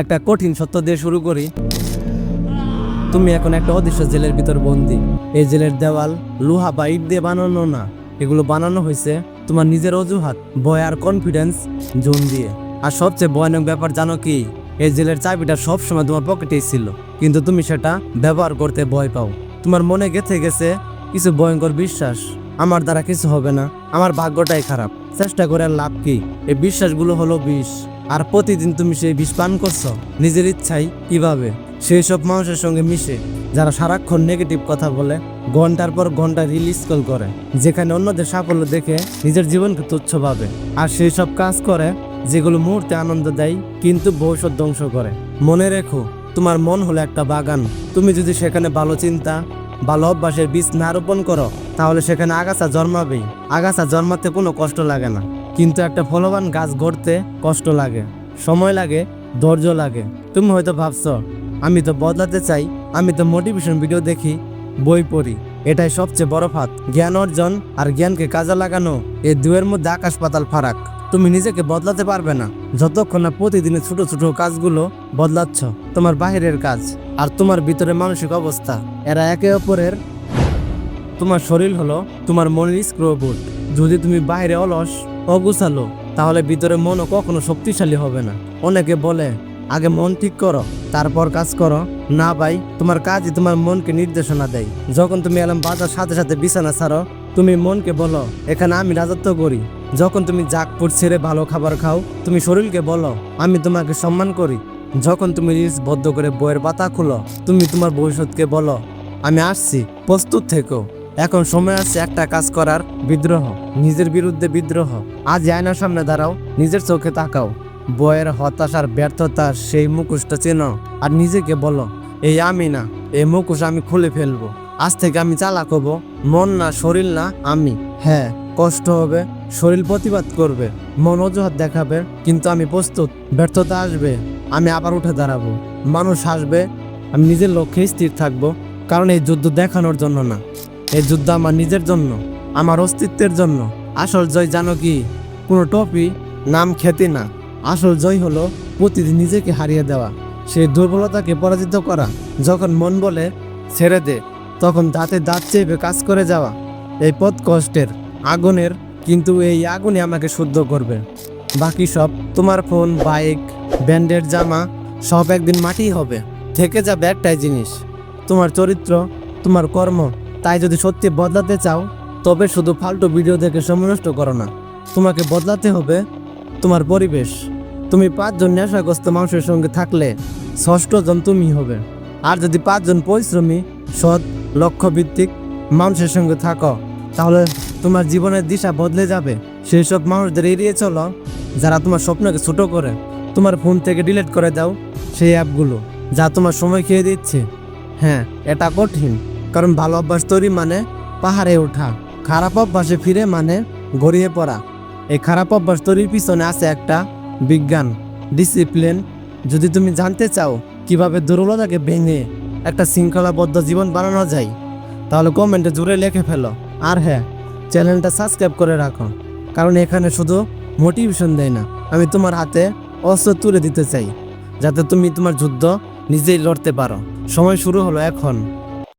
একটা কঠিন সত্য দিয়ে শুরু করি। তুমি এখন একটা অদৃশ্য জেলের ভিতর বন্দি। এই জেলের দেওয়াল লোহা বা ইট দিয়ে বানানো না। এগুলো বানানো হয়েছে তোমার নিজের অজুহাত, ভয় আর কনফিডেন্স জোন দিয়ে। আর সবচেয়ে ভয়ানক ব্যাপার জানো কি? এই জেলের চাবিটা সবসময় তোমার পকেটেই ছিল। কিন্তু তুমি সেটা ব্যবহার করতে ভয় পাও। তোমার মনে গেথে গেছে, কিছু ভয়ঙ্কর বিশ্বাস, আমার দ্বারা কিছু হবে না। আমার ভাগ্যটাই খারাপ। চেষ্টা করে লাভ কি? এই বিশ্বাসগুলো হলো বিষ। আর প্রতিদিন তুমি সেই বিষ পান করছ, নিজের ইচ্ছাই কীভাবে? সেই সব মানুষের সঙ্গে মিশে, যারা সারাক্ষণ নেগেটিভ কথা বলে, ঘণ্টার পর ঘণ্টা রিল স্কল করে, যেখানে অন্যদের সাফল্য দেখে নিজের জীবনকে তুচ্ছ ভাবে। আর সেই সব কাজ করে, যেগুলো মুহূর্তে আনন্দ দেয়, কিন্তু ভবিষ্যৎ ধ্বংস করে। মনে রেখো, তোমার মন হলো একটা বাগান। তুমি যদি সেখানে ভালো চিন্তা, ভালো অভ্যাসের বীজ না রোপণ করো, তাহলে সেখানে আগাছা জন্মাবেই। আগাছা জন্মাতে কোনো কষ্ট লাগে না। কিন্তু একটা ফলবান গাছ গড়তে কষ্ট লাগে, সময় লাগে, ধৈর্য লাগে। তুমি হয়তো ভাবছ, আমি তো বদলাতে চাই, আমি তো মোটিভেশন ভিডিও দেখি, বই পড়ি। এটাই সবচেয়ে বড় ফাত জ্ঞান অর্জন আর জ্ঞানকে কাজে লাগানো, এই দুয়ের মধ্যে আকাশ পাতাল ফারাক। তুমি নিজেকে বদলাতে পারবে না। যতক্ষণ না প্রতিদিনের ছোট ছোট কাজগুলো বদলাচ্ছ, তোমার বাহিরের কাজ আর তোমার ভিতরে মানসিক অবস্থা, এরা একে অপরের তোমার শরীর হলো তোমার মনের স্ক্রোবোর্ড। যদি তুমি বাইরে অলস অগুছালো, তাহলে ভিতরে মনও কখনো শক্তিশালী হবে না। অনেকে বলে, আগে মন ঠিক করো, তারপর কাজ করো। না ভাই, তোমার কাজই তোমার মনকে নির্দেশনা দেয়। যখন তুমি এলাম বাজার সাথে সাথে বিছানা ছাড়ো, তুমি মনকে বলো, এখানে আমি রাজত্ব করি। যখন তুমি জাকপুর ছেড়ে ভালো খাবার খাও, তুমি শরীরকে বলো, আমি তোমাকে সম্মান করি। যখন তুমি রিলস বদ্ধ করে বইয়ের পাতা খুলো, তুমি তোমার ভবিষ্যৎকে বলো, আমি আসছি, প্রস্তুত থেকো। এখন সময় আছে একটা কাজ করার, বিদ্রোহ, নিজের বিরুদ্ধে বিদ্রোহ। আজ আয়নার সামনে দাঁড়াও, নিজের চোখে তাকাও। বয়ের হতাশার ব্যর্থতার সেই মুখোশটা চেনো, আর নিজেকে বলো, এই আমি না, এই মুখোশ আমি খুলে ফেলব। আজ থেকে আমি চালাক হব, মন না, শরীর না, আমি। হ্যাঁ কষ্ট হবে, শরীর প্রতিবাদ করবে, মন অজুহাত দেখাবে, কিন্তু আমি প্রস্তুত, ব্যর্থতা আসবে, আমি আবার উঠে দাঁড়াবো। মানুষ আসবে আমি নিজের লক্ষ্যে স্থির থাকব, কারণ এই যুদ্ধ দেখানোর জন্য না। এই যুদ্ধ আমার নিজের জন্য, আমার অস্তিত্বের জন্য। আসল জয় জানো কি? কোনো টপি, নাম, খ্যাতি না। আসল জয় হলো প্রতিদিন নিজেকে হারিয়ে দেওয়া। সেই দুর্বলতাকে পরাজিত করা। যখন মন বলে, ছেড়ে দে, তখন দাঁতে দাঁত চেপে কাজ করে যাওয়া। এই পথ কষ্টের আগুনের, কিন্তু এই আগুনে আমাকে শুদ্ধ করবে। বাকি সব তোমার ফোন, বাইক, ব্যান্ডের জামা, সব একদিন মাটি হবে। থেকে যাবে একটাই জিনিস, তোমার চরিত্র, তোমার কর্ম। তাই যদি সত্যি বদলাতে চাও, তবে শুধু ফালতু ভিডিও দেখে সময় নষ্ট করো না। তোমাকে বদলাতে হবে তোমার পরিবেশ। তুমি পাঁচজন নেশাগ্রস্ত মানুষের সঙ্গে থাকলে ষষ্ঠজন তুমি হবে। আর যদি পাঁচজন পরিশ্রমী, সৎ, লক্ষ্যভিত্তিক মানুষের সঙ্গে থাকো, তাহলে তোমার জীবনের দিশা বদলে যাবে। সেই সব মানুষদের এড়িয়ে চলো, যারা তোমার স্বপ্নকে ছোট করে, তোমার ফোন থেকে ডিলিট করে দাও সেই অ্যাপগুলো, যা তোমার সময় খেয়ে দিচ্ছে। হ্যাঁ এটা কঠিন। কারণ ভালো অভ্যাস তৈরি মানে পাহাড়ে ওঠা, খারাপ অভ্যাসে ফিরে মানে গড়িয়ে পড়া। এই খারাপ অভ্যাস তৈরির পিছনে আছে একটা বিজ্ঞান, ডিসিপ্লিন। যদি তুমি জানতে চাও কীভাবে দুর্বলতাকে ভেঙে একটা শৃঙ্খলাবদ্ধ জীবন বানানো যায়, তাহলে কমেন্টে জুড়ে লিখে ফেলো। আর হ্যাঁ চ্যানেলটা সাবস্ক্রাইব করে রাখো, কারণ এখানে শুধু মোটিভেশন দেয় না, আমি তোমার হাতে অস্ত্র তুলে দিতে চাই, যাতে তুমি তোমার যুদ্ধ নিজেই লড়তে পারো। সময় শুরু হলো এখন।